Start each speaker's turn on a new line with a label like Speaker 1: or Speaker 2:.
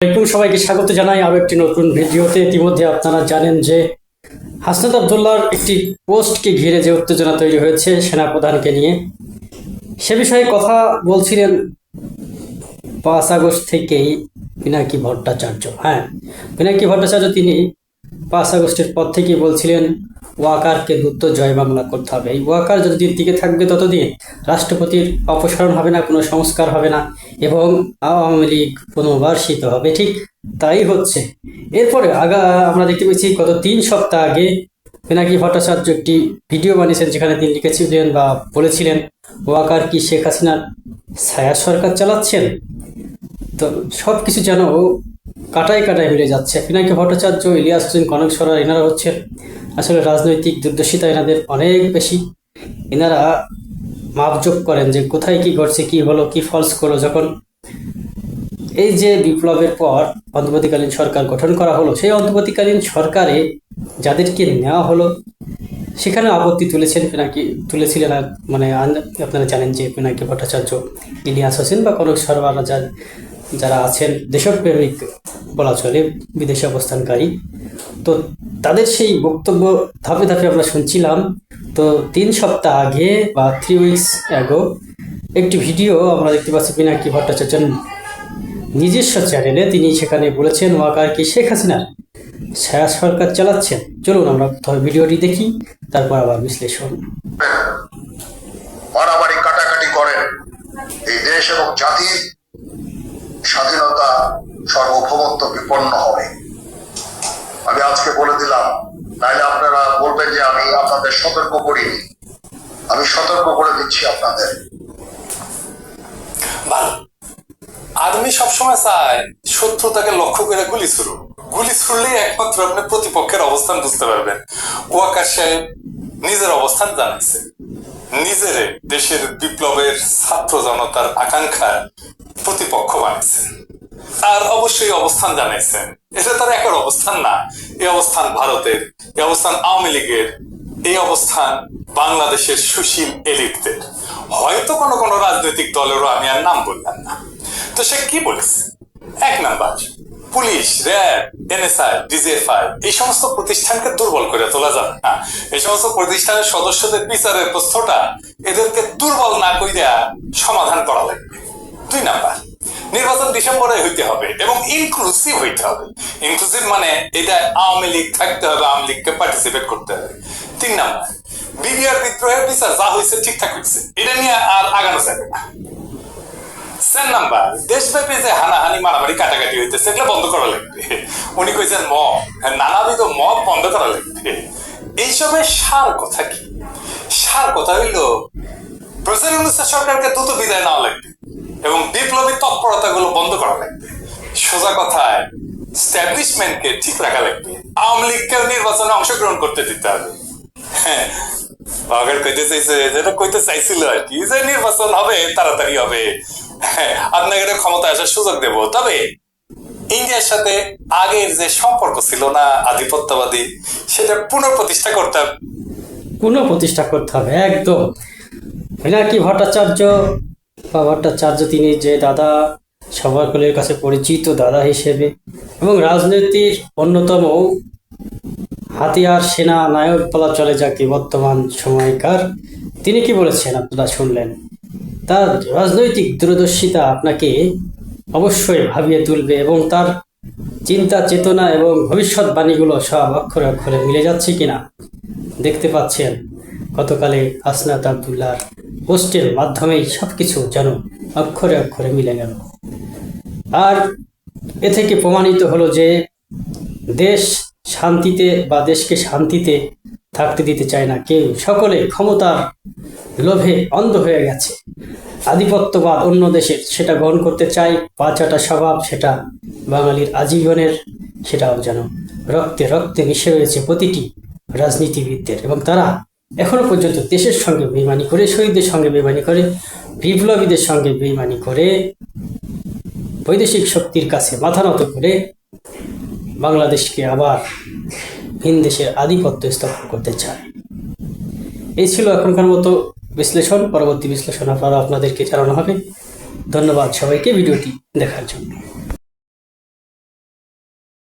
Speaker 1: আসসালামাইকুম সবাইকে স্বাগত জানাই আরও একটি নতুন ভিডিওতে। ইতিমধ্যে আপনারা জানেন যে হাসনাত আবদুল্লাহর একটি পোস্টকে ঘিরে যে উত্তেজনা তৈরি হয়েছে সেনাপ্রধানকে নিয়ে, সে বিষয়ে কথা বলছিলেন পাঁচ আগস্ট থেকেই পিনাকি ভট্টাচার্য। হ্যাঁ পিনাকি ভট্টাচার্য তিনি পাঁচ আগস্টের পর থেকে বলছিলেন, ওয়াকারকে দ্রুত জয় বাংলা করতে হবে। এই ওয়াকার যতদিন টিকে থাকবে ততদিন রাষ্ট্রপতির অপসারণ হবে না, কোনো সংস্কার হবে না এবং আওয়ামী লীগ পুনর্বাসিত হবে। ঠিক তাই হচ্ছে। এরপরে আগা আমরা দেখতে পেয়েছি, গত তিন সপ্তাহ আগে পিনাকি ভট্টাচার্য একটি ভিডিও বানিয়েছেন যেখানে তিনি লিখেছিলেন বা বলেছিলেন, ওয়াকার কি শেখ হাসিনার ছায়া সরকার চালাচ্ছেন? তো সব কিছু যেন কাটায় কাটায় মিলে যাচ্ছে। পিনাকি ভট্টাচার্য, ইলিয়াস হোসেন কনক সরার এনারা হচ্ছেন আসলে রাজনৈতিক দুর্দশিতা, এনাদের অনেক বেশি। এনারা মাপজোক করেন যে কোথায় কি ঘটছে, কি হলো, কি ফলস করল। যখন এই যে বিপ্লবের পর অন্তর্বর্তীকালীন সরকার গঠন করা হলো, সেই অন্তর্বর্তীকালীন সরকারে যাদেরকে নেওয়া হলো, সেখানে আপত্তি তুলেছেন পিনাকি তুলেছিলেন মানে আপনারা জানেন যে পিনাকি ভট্টাচার্য, ইলিয়াস হোসেন বা কনক সরওয়ারা যা যারা আছেন দেশপ্রেমিক বলা চলে, বিদেশে অবস্থানকারী, তো তাদের সেই বক্তব্য ধাপে ধাপে আমরা শুনছিলাম। তো তিন সপ্তাহ আগে বা থ্রি উইকস অ্যাগো একটি ভিডিও আমরা দেখতে পাচ্ছি পিনাকি ভট্টাচার্য নিজস্ব চ্যানেলে তিনি সেখানে বলেছেন ওয়াকার কি শেখ হাসিনার ছায়া সরকার চালাচ্ছেন। চলুন আমরা প্রথমে ভিডিওটি দেখি, তারপর আবার বিশ্লেষণ।
Speaker 2: মারামারি, কাটাকাটি করেন এই দেশ এবং জাতির স্বাধীনতা সার্বভৌমত্ব বিপন্ন হবে। আমি আজকে বলে দিলাম, নাইলে আপনারা বলবেন যে আমি আপনাদের সতর্ক করিনি। আমি সতর্ক করে দিচ্ছি আপনাদের।
Speaker 3: ভালো। আর্মি সবসময় চায় শত্রুতাকে লক্ষ্য করে গুলি ছুড়ো গুলি ছুড়লেই একমাত্র আপনি প্রতিপক্ষের অবস্থান বুঝতে পারবেন। ওয়াকার সাহেব নিজের অবস্থান জানাইছে। নিজেরে দেশের বিপ্লবের ছাত্র জনতার আকাঙ্ক্ষার প্রতিপক্ষ বানাইছেন আর অবশ্যই অবস্থান জানাইছেন। এটা তার একার অবস্থান না। এই অবস্থান ভারতের এই অবস্থান আওয়ামী লীগের এই অবস্থান বাংলাদেশের সুশীল এলিটদের। হয়তো কোনো কোনো রাজনৈতিক দলেরও আমি আর নাম বললাম না। তো সে কি বলেছে? এক number, police, RAB, NSI, DGFI, এই সমস্ত প্রতিষ্ঠানকে দুর্বল করে তোলা যাবে না। এই সমস্ত প্রতিষ্ঠানের সদস্যদের বিচারের প্রশ্নটা এদেরকে দুর্বল না কইরা সমাধান করা লাগবে। দুই নাম্বার নির্বাচন ডিসেম্বরে হইতে হবে এবং ইনক্লুসিভ হইতে হবে। ইনক্লুসিভ মানে এটা আওয়ামী লীগ থাকতে হবে আওয়ামী লীগকে পার্টিসিপেট করতে হবে। তিন নাম্বার বিবিআর বিদ্রোহের বিচার যা হয়েছে ঠিকঠাক হয়েছে এটা নিয়ে আর আগানো যাবে না। চার নাম্বার দেশব্যাপী যে হানাহানি মারামারি কাটাকাটি হইতেছে এগুলো বন্ধ করা লাগবে। উনি কইছেন মব হ্যাঁ, নানাবিধ মব বন্ধ করা লাগবে। এইসবের সার কথা কি? সার কথা হইল সরকারকে দ্রুত বিদায় নেওয়া লাগবে। এবং বিপ্লবী তৎপরতাগুলো বন্ধ করা লাগবে। সোজা কথায় ঠিক রাখা লাগবে। আওয়ামী লীগকেও নির্বাচনে অংশগ্রহণ করতে দিতে হবে? হ্যাঁ কইতে চাইছে যেটা কইতে চাইছিল আর কি। যে নির্বাচন হবে তাড়াতাড়ি হবে। হ্যাঁ, আপনাকে ক্ষমতা আসার সুযোগ দেব। তবে ইন্ডিয়ার সাথে আগের যে সম্পর্ক ছিল না আধিপত্যবাদী সেটা পুনঃপ্রতিষ্ঠা করতে হবে।
Speaker 1: পুনঃ প্রতিষ্ঠা করতে হবে একদম। পিনাকি ভট্টাচার্য ভট্টাচার্য তিনি যে দাদা সবার কাছে পরিচিত দাদা হিসেবে এবং রাজনীতির অন্যতম হাতিয়ার সেনা নায়ক বলা চলে যাকে বর্তমান সময়কার। তিনি কি বলেছেন আপনারা শুনলেন? তার রাজনৈতিক দূরদর্শিতা আপনাকে অবশ্যই ভাবিয়ে তুলবে এবং তার চিন্তা, চেতনা এবং ভবিষ্যৎবাণীগুলো সব অক্ষরে অক্ষরে মিলে যাচ্ছে কিনা দেখতে পাচ্ছেন গতকালে আসনাত আবদুল্লাহর পোস্টের মাধ্যমেই সবকিছু যেন অক্ষরে অক্ষরে মিলে গেল। আর এ থেকে প্রমাণিত হলো যে দেশ শান্তিতে বা দেশকে শান্তিতে থাকতে দিতে চায় না কেউ। সকলে ক্ষমতার লোভে অন্ধ হয়ে গেছে। আধিপত্যবাদ অন্য দেশের, সেটা গ্রহণ করতে চাই পাঁচাটা স্বভাব, সেটা বাঙালির আজীবনের, সেটাও যেন রক্তে রক্তে মিশে রয়েছে প্রতিটি রাজনীতিবিদদের এবং তারা এখনও পর্যন্ত দেশের সঙ্গে বেমানি করে, শহীদদের সঙ্গে বেমানি করে, বিপ্লবীদের সঙ্গে বেমানি করে, বৈদেশিক শক্তির কাছে মাথা নত করে বাংলাদেশকে আবার ভিন দেশের আধিপত্য স্থাপন করতে চায়। এই ছিল এখনকার মতো বিশ্লেষণ। পরবর্তী বিশ্লেষণ আপনারা আপনাদেরকে জানানো হবে। ধন্যবাদ সবাইকে ভিডিওটি দেখার জন্য।